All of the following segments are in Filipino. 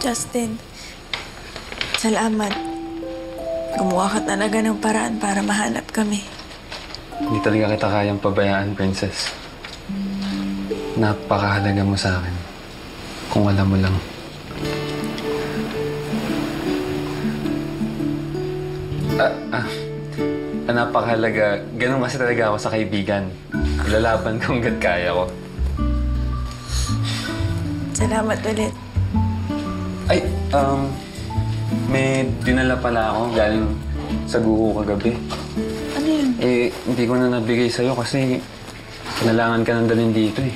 Justin, salamat. Gumawa ka talaga ng paraan para mahanap kami. Hindi talaga kita kayang pabayaan, Princess. Napakahalaga mo sa akin. Kung alam mo lang. Ah, ah. Ah, napakahalaga. Ganun kasi talaga ako sa kaibigan. Lalaban kung hanggat kaya ko. Salamat ulit. Ay, um, may dinala pala ako galing sa guho kagabi. Ano yun? Eh, hindi ko na nabigay sa'yo kasi kailangan ka nang dalhin dito eh.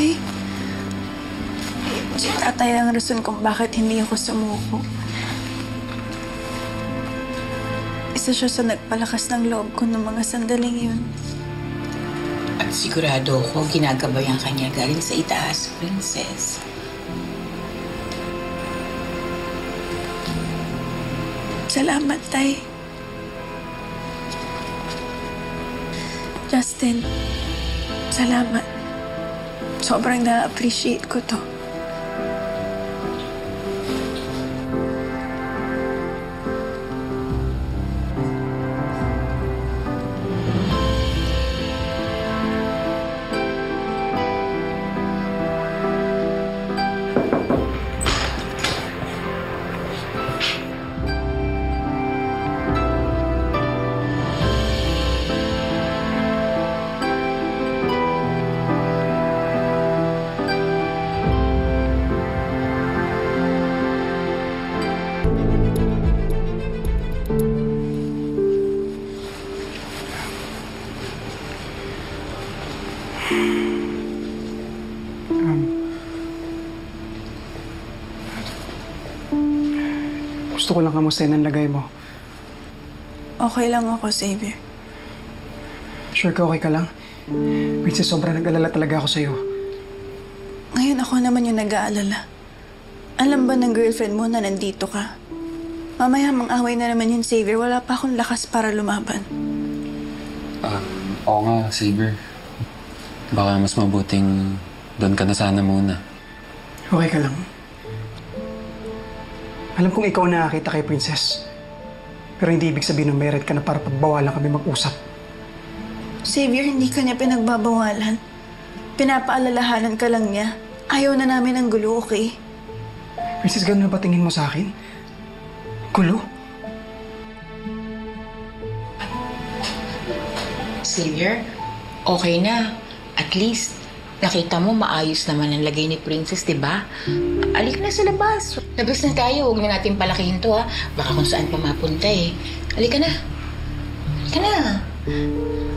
Tay, si tatay ang rason kung bakit hindi ako sumuko. Isa siya sa nagpalakas ng loob ko ng mga sandaling yun. At sigurado ko, ginagabayan ka niya galing sa itaas, princess. Salamat, Tay. Justin, salamat. Sobrang na-appreciate ko to. Gusto ko lang kamustahin ang lagay mo. Okay lang ako, Xavier. Sure ka okay ka lang? Princess, sobrang nag-alala talaga ako sa'yo. Ngayon ako naman yung nag-aalala. Alam ba ng girlfriend mo na nandito ka? Mamaya mang-away na naman yun, Xavier. Wala pa akong lakas para lumaban. Ah, oo nga, Saber. Baka mas mabuting doon ka na sana muna. Okay ka lang? Alam kong ikaw nakakita kay Princess. Pero hindi ibig sabihin na merit ka na para pagbawalan kami mag-usap. Xavier, hindi ka niya pinagbabawalan. Pinapaalalahanan ka lang niya. Ayaw na namin ng gulo, okay? Princess, gano'n na ba tingin mo sa akin? Gulo? Xavier, okay na. At least, nakita mo maayos naman ang lagay ni Princess, di ba? Alik na sa labas. Labas na tayo. Huwag na natin palakihin to, ha? Baka kung saan pa mapunta, eh. Halika na. Halika na.